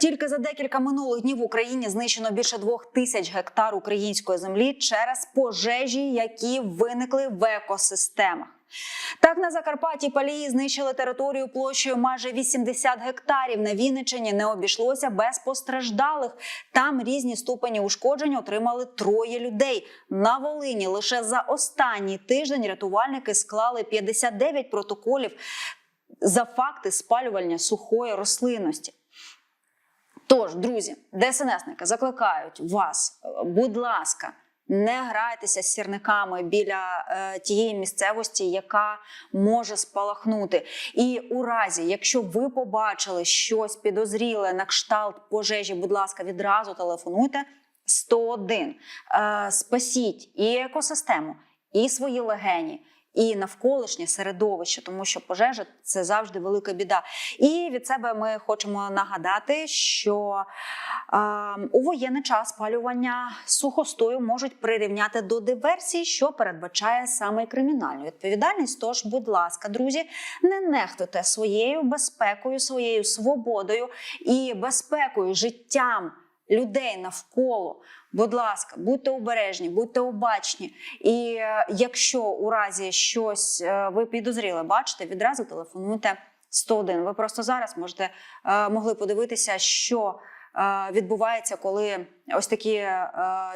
Тільки за декілька минулих днів в Україні знищено більше двох тисяч гектар української землі через пожежі, які виникли в екосистемах. Так на Закарпатті палії знищили територію площею майже 80 гектарів. На Вінниччині не обійшлося без постраждалих. Там різні ступені ушкоджень отримали троє людей. На Волині лише за останній тиждень рятувальники склали 59 протоколів за факти спалювання сухої рослинності. Тож, друзі, ДСНСники закликають вас, е, будь ласка, не грайтеся з сірниками біля е, тієї місцевості, яка може спалахнути. І у разі, якщо ви побачили щось підозріле на кшталт пожежі, будь ласка, відразу телефонуйте 101. Е, спасіть і екосистему, і свої легені. І навколишнє середовище, тому що пожежа це завжди велика біда. І від себе ми хочемо нагадати, що е, у воєнний час спалювання сухостою можуть прирівняти до диверсії, що передбачає саме кримінальну відповідальність. Тож, будь ласка, друзі, не нехтуйте своєю безпекою, своєю свободою і безпекою, життям людей навколо. Будь ласка, будьте обережні, будьте обачні. І е, якщо у разі щось е, ви підозріли, бачите, відразу телефонуйте 101. Ви просто зараз можете е, могли подивитися, що відбувається, коли ось такі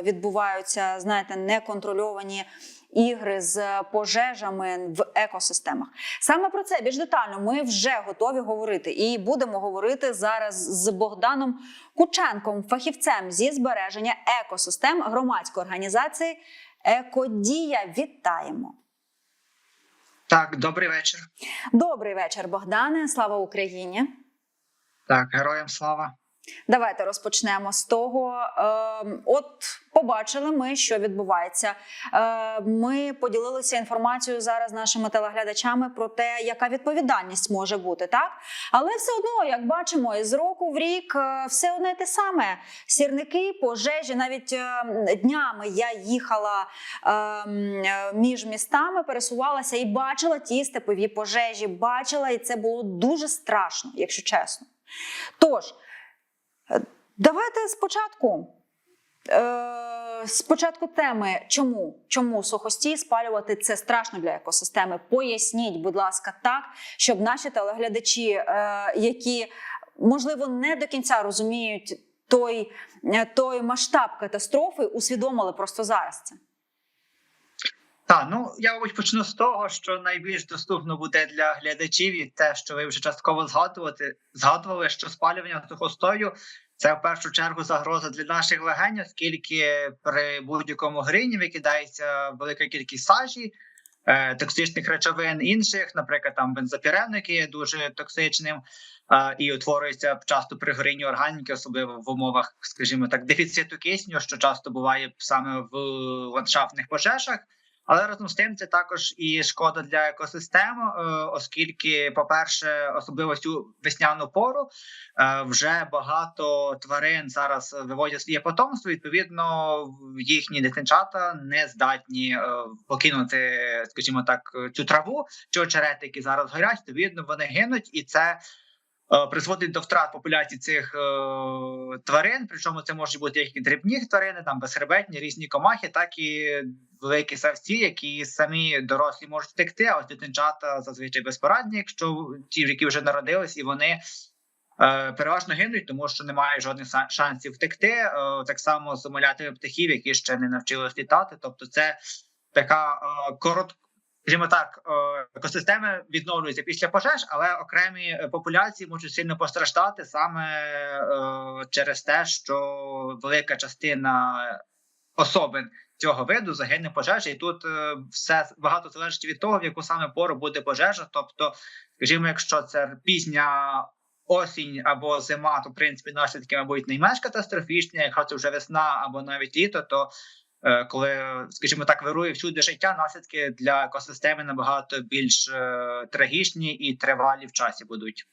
відбуваються, знаєте, неконтрольовані. Ігри з пожежами в екосистемах саме про це більш детально ми вже готові говорити, і будемо говорити зараз з Богданом Кученком, фахівцем зі збереження екосистем громадської організації Екодія. Вітаємо! Так, добрий вечір. Добрий вечір, Богдане. Слава Україні! Так, героям слава. Давайте розпочнемо з того. Е, от побачили ми, що відбувається. Е, ми поділилися інформацією зараз нашими телеглядачами про те, яка відповідальність може бути, так але все одно, як бачимо, із року в рік е, все одне те саме: сірники, пожежі. Навіть е, днями я їхала між містами, пересувалася і бачила ті степові пожежі. Бачила, і це було дуже страшно, якщо чесно. Тож. Давайте спочатку. Е, спочатку теми, чому чому сухості спалювати це страшно для екосистеми. Поясніть, будь ласка, так, щоб наші телеглядачі, е, які можливо не до кінця розуміють той, е, той масштаб катастрофи, усвідомили просто зараз це. Так, ну я мабуть почну з того, що найбільш доступно буде для глядачів, і те, що ви вже частково згадувати, згадували, що спалювання сухостою це в першу чергу загроза для наших легень, оскільки при будь-якому грині викидається велика кількість сажі, е, токсичних речовин інших, наприклад, там бензопірен, який є дуже токсичним, е, і утворюється часто при горінні органіки, особливо в умовах, скажімо так, дефіциту кисню, що часто буває саме в ландшафтних пожежах. Але разом з тим це також і шкода для екосистем, е, оскільки, по-перше, особливо цю весняну пору е, вже багато тварин зараз виводять своє потомство. Відповідно, їхні дитинчата не здатні е, покинути, скажімо так, цю траву чи очерети, які зараз горять. Відповідно, вони гинуть, і це призводить до втрат популяції цих е, тварин. Причому це можуть бути як і дрібні тварини, там безхребетні, різні комахи, так і великі савці, які самі дорослі можуть втекти, а ось дитинчата зазвичай безпорадні, якщо ті, які вже народились, і вони. е, Переважно гинуть, тому що немає жодних шансів втекти. Е, Так само з малятами птахів, які ще не навчились літати. Тобто, це така е, корот, скажімо так, е, екосистеми відновлюються після пожеж, але окремі е, популяції можуть сильно постраждати саме е, через те, що велика частина особин цього виду загине пожежі, і тут все багато залежить від того, в яку саме пору буде пожежа. Тобто, скажімо, якщо це пізня. Осінь або зима, то в принципі наслідки мабуть найменш катастрофічні. Якщо це вже весна або навіть літо, то коли, скажімо так, вирує всюди життя, наслідки для екосистеми набагато більш е, трагічні і тривалі в часі будуть.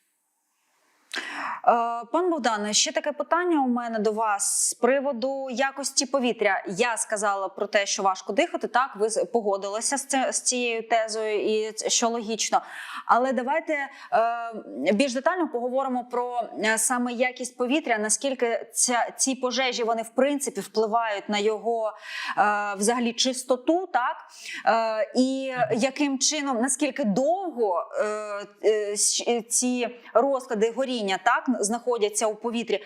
Е, Пан Богдане, ще таке питання у мене до вас з приводу якості повітря. Я сказала про те, що важко дихати. Так, ви погодилися з, цією тезою, і що логічно. Але давайте е, більш детально поговоримо про е, саме якість повітря, наскільки ця, ці пожежі вони в принципі впливають на його взагалі чистоту, так і яким чином, наскільки довго ці розклади горіння так знаходяться у повітрі. Е,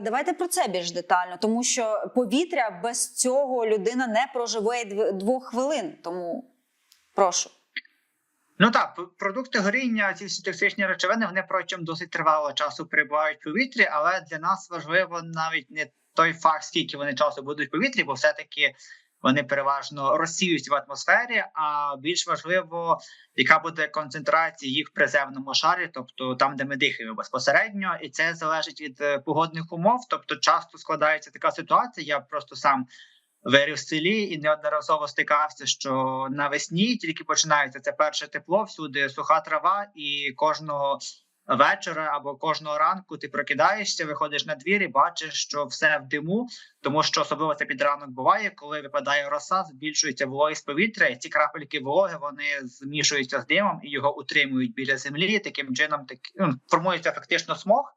давайте про це більш детально, тому що повітря без цього людина не проживе двох хвилин. Тому прошу. Ну так, продукти горіння, ці всі токсичні речовини, вони протягом досить тривалого часу перебувають в повітрі, але для нас важливо навіть не той факт, скільки вони часу будуть в повітрі, бо все-таки вони переважно розсіюють в атмосфері. А більш важливо, яка буде концентрація їх в приземному шарі, тобто там, де ми дихаємо безпосередньо, і це залежить від е, погодних умов. Тобто, часто складається така ситуація. Я просто сам виріс в селі і неодноразово стикався, що навесні тільки починається це перше тепло, всюди суха трава, і кожного вечора або кожного ранку ти прокидаєшся, виходиш на двір і бачиш, що все в диму, тому що особливо це під ранок буває, коли випадає роса, збільшується вологість повітря, і ці крапельки вологи вони змішуються з димом і його утримують біля землі. Таким чином так, ну, формується фактично смог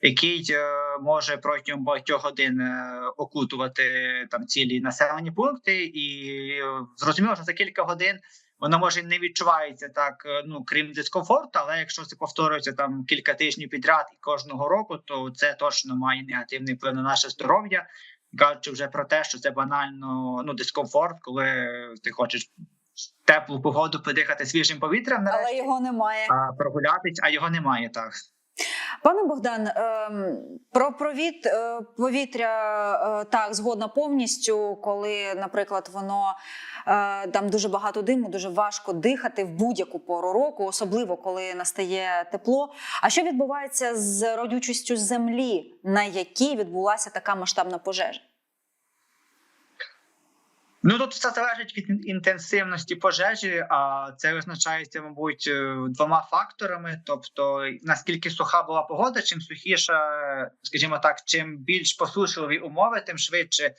який е, може протягом багатьох годин е, окутувати там цілі населені пункти, і е, зрозуміло, що за кілька годин воно може не відчувається так, ну крім дискомфорту, але якщо це повторюється там кілька тижнів підряд і кожного року, то це точно має негативний вплив на наше здоров'я. Кажучи вже про те, що це банально ну дискомфорт, коли ти хочеш теплу погоду подихати свіжим повітрям, Але його немає. а прогулятись, а його немає так. Пане Богдан, ем, про провід е, повітря е, так згодна повністю, коли, наприклад, воно е, там дуже багато диму, дуже важко дихати в будь-яку пору року, особливо коли настає тепло. А що відбувається з родючістю землі, на якій відбулася така масштабна пожежа? Ну тут все залежить від інтенсивності пожежі, а це визначається, мабуть, е, двома факторами. Тобто, наскільки суха була погода, чим сухіша, скажімо так, чим більш посушливі умови, тим швидше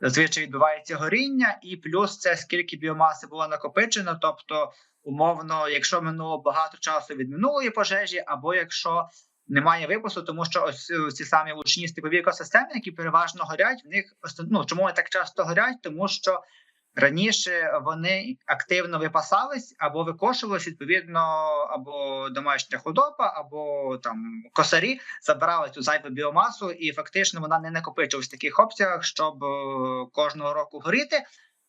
зазвичай відбувається горіння, і плюс це скільки біомаси було накопичено. Тобто, умовно, якщо минуло багато часу від минулої пожежі, або якщо немає випуску, тому що ось е, ці самі лучні степові екосистеми, які переважно горять, в них ну, чому вони так часто горять? Тому що раніше вони активно випасались або викошувались, відповідно, або домашня худоба, або там косарі забирали цю зайву біомасу, і фактично вона не накопичилась в таких обсягах, щоб е, кожного року горіти.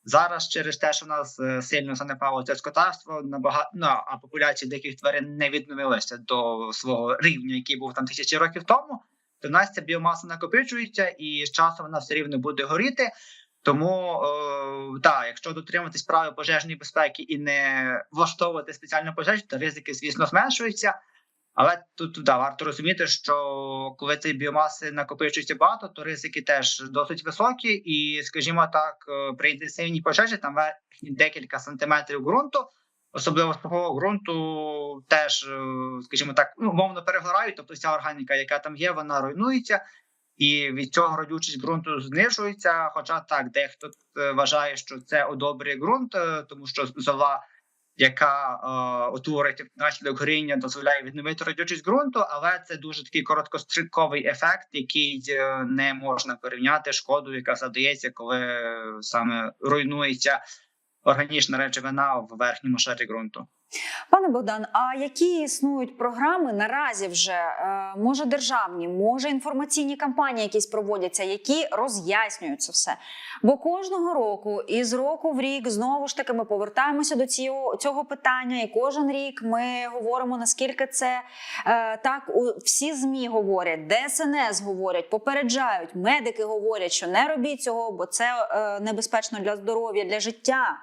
Зараз через те, що в нас е, сильно занепало це скотарство, набагато ну, а популяції диких тварин не відновилися до свого рівня, який був там тисячі років тому. То в нас ця біомаса накопичується, і з часом вона все рівно буде горіти. Тому е, так, якщо дотримуватись правил пожежної безпеки і не влаштовувати спеціальну пожежу, то ризики, звісно, зменшуються. Але тут да, варто розуміти, що коли цієї біомаси накопичується багато, то ризики теж досить високі, і, скажімо так, е, при інтенсивній пожежі там декілька сантиметрів ґрунту, особливо сухого ґрунту, теж, е, скажімо так, ну, мовно перегорають, тобто вся органіка, яка там є, вона руйнується. І від цього родючість ґрунту знижується. Хоча так, дехто е, вважає, що це одобрює ґрунт, тому що зола, яка е, утворить внаслідок горіння, дозволяє відновити родючість ґрунту, але це дуже такий короткостроковий ефект, який е, не можна порівняти шкоду, яка завдається, коли саме руйнується органічна речовина в верхньому шарі ґрунту. Пане Богдан, а які існують програми наразі вже е, може державні, може інформаційні кампанії якісь проводяться, які роз'яснюють це все? Бо кожного року і з року в рік знову ж таки ми повертаємося до цього, цього питання, і кожен рік ми говоримо наскільки це е, так. Всі змі говорять, ДСНС говорять, попереджають, медики говорять, що не робіть цього, бо це е, небезпечно для здоров'я, для життя.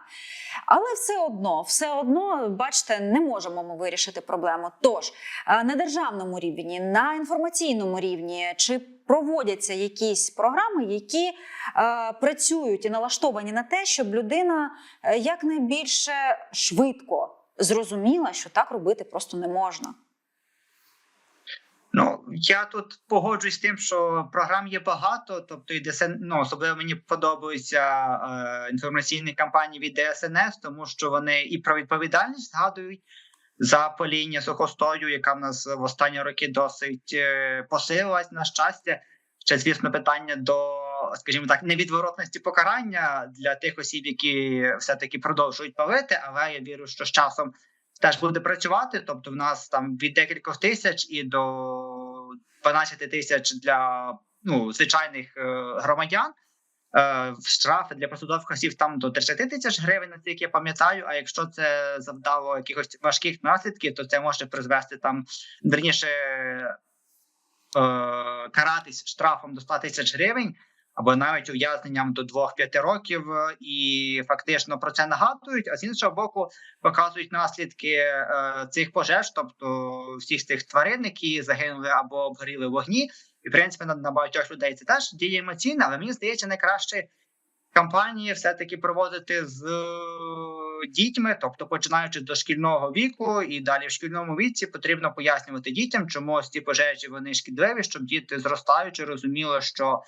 Але все одно, все одно, бачите, не можемо ми вирішити проблему. Тож е, на державному рівні, на інформаційному рівні, чи проводяться якісь програми, які е, працюють і налаштовані на те, щоб людина е, якнайбільше швидко зрозуміла, що так робити просто не можна. Ну я тут погоджуюсь з тим, що програм є багато, тобто і ДСН, ну, особливо мені подобаються е, інформаційні кампанії від ДСНС, тому що вони і про відповідальність згадують за поління сухостою, яка в нас в останні роки досить е, посилилась на щастя. Ще звісно, питання до, скажімо так, невідворотності покарання для тих осіб, які все таки продовжують палити, але я вірю, що з часом теж буде працювати. Тобто, в нас там від декількох тисяч і до 12 тисяч для ну звичайних е, громадян. Е, штрафи для посадових осіб там до 30 тисяч гривень, наскільки я пам'ятаю. А якщо це завдало якихось важких наслідків, то це може призвести там верніше е, каратись штрафом до 100 тисяч гривень. Або навіть ув'язненням до 2-5 років, е, і фактично про це нагадують. А з іншого боку, показують наслідки е, цих пожеж, тобто всіх цих тварин, які загинули або обгоріли в вогні. І в принципі на, багатьох людей це теж діє емоційно, але мені здається, найкраще кампанії все-таки проводити з е, дітьми, тобто починаючи з дошкільного віку і далі в шкільному віці потрібно пояснювати дітям, чому ось ці пожежі вони шкідливі, щоб діти зростаючи розуміли, що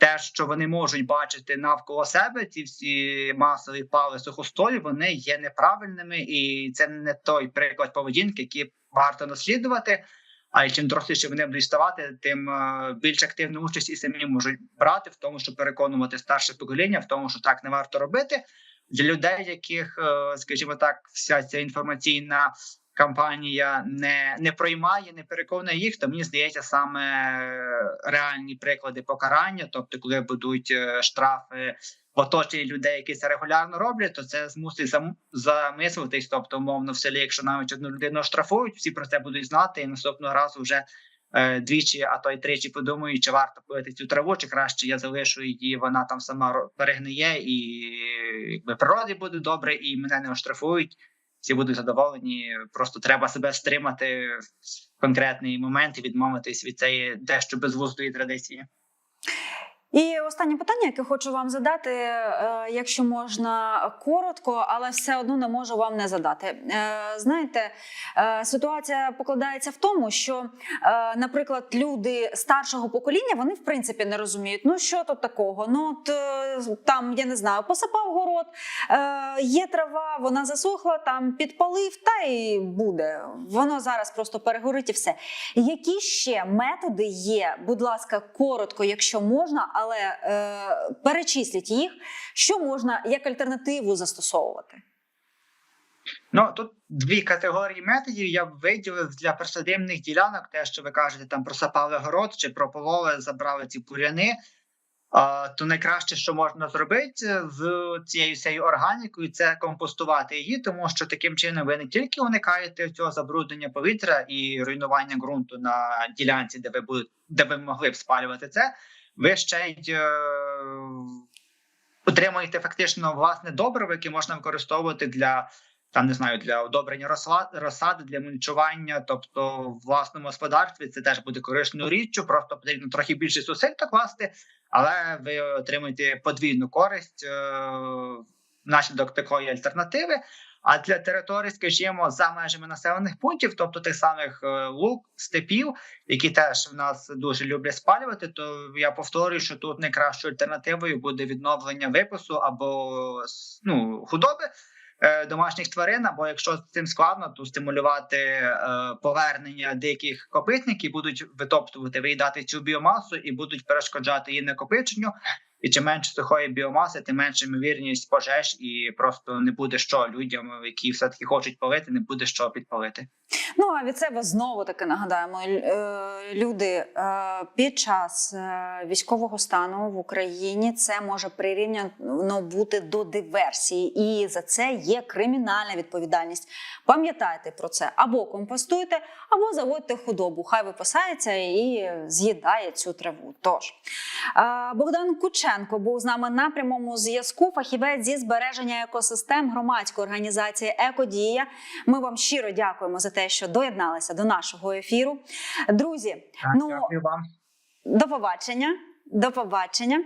те, що вони можуть бачити навколо себе, ці всі масові пали сухостої, вони є неправильними, і це не той приклад поведінки, який варто наслідувати. А чим доросліше вони будуть ставати, тим е, більш активну участь і самі можуть брати в тому, щоб переконувати старше покоління, в тому, що так не варто робити для людей, яких, е, скажімо так, вся ця інформаційна кампанія не, не проймає, не переконує їх, то мені здається саме реальні приклади покарання, тобто, коли будуть е, штрафи в оточенні людей, які це регулярно роблять, то це змусить зам, замислитись. Тобто, умовно, в селі, якщо навіть одну людину штрафують, всі про це будуть знати, і наступного разу вже е, двічі, а то й тричі подумають, чи варто пити цю траву, чи краще я залишу її, вона там сама перегниє, і якби природі буде добре, і мене не оштрафують. Всі будуть задоволені. Просто треба себе стримати в конкретний момент і відмовитись від цієї дещо безглуздої традиції. І останнє питання, яке хочу вам задати, е, якщо можна коротко, але все одно не можу вам не задати. Е, Знаєте, е, ситуація покладається в тому, що, наприклад, люди старшого покоління вони в принципі не розуміють, ну що тут такого. Ну от там я не знаю, посипав город, є трава, вона засохла, там підпалив, та й буде. Воно зараз просто перегорить і все. Які ще методи є? Будь ласка, коротко, якщо можна, але е, перечисліть їх, що можна як альтернативу застосовувати. Ну тут дві категорії методів я б виділив для присадибних ділянок, те, що ви кажете, там просапали город чи пропололи, забрали ці буряни. То найкраще, що можна зробити з цією всією органікою, це компостувати її, тому що таким чином ви не тільки уникаєте цього забруднення повітря і руйнування ґрунту на ділянці, де ви будете, де ви могли б спалювати це, ви ще й е, отримуєте фактично власне добриво, яке можна використовувати для там не знаю для одобрення розсади, для мульчування, тобто в власному господарстві це теж буде корисною річчю. Просто потрібно трохи більше зусиль докласти, але ви отримуєте подвійну користь е, внаслідок такої альтернативи. А для територій, скажімо, за межами населених пунктів, тобто тих самих е, лук, степів, які теж в нас дуже люблять спалювати, то я повторюю, що тут найкращою альтернативою буде відновлення випису або ну, худоби е, домашніх тварин, або якщо з цим складно, то стимулювати е, повернення диких копитників, будуть витоптувати, виїдати цю біомасу і будуть перешкоджати її накопиченню. І чим менше сухої біомаси, тим менше ймовірність пожеж, і просто не буде що людям, які все таки хочуть палити, не буде що підпалити. Ну а від себе знову таки нагадаємо, е, люди е, під час е, військового стану в Україні це може прирівняно бути до диверсії, і за це є кримінальна відповідальність. Пам'ятайте про це або компостуйте, або заводьте худобу. Хай випасається і з'їдає цю траву. Тож Богдан Кученко був з нами на прямому зв'язку. Фахівець зі збереження екосистем громадської організації Екодія. Ми вам щиро дякуємо за те, що доєдналися до нашого ефіру. Друзі, Так, ну Дякую вам. до побачення. До побачення.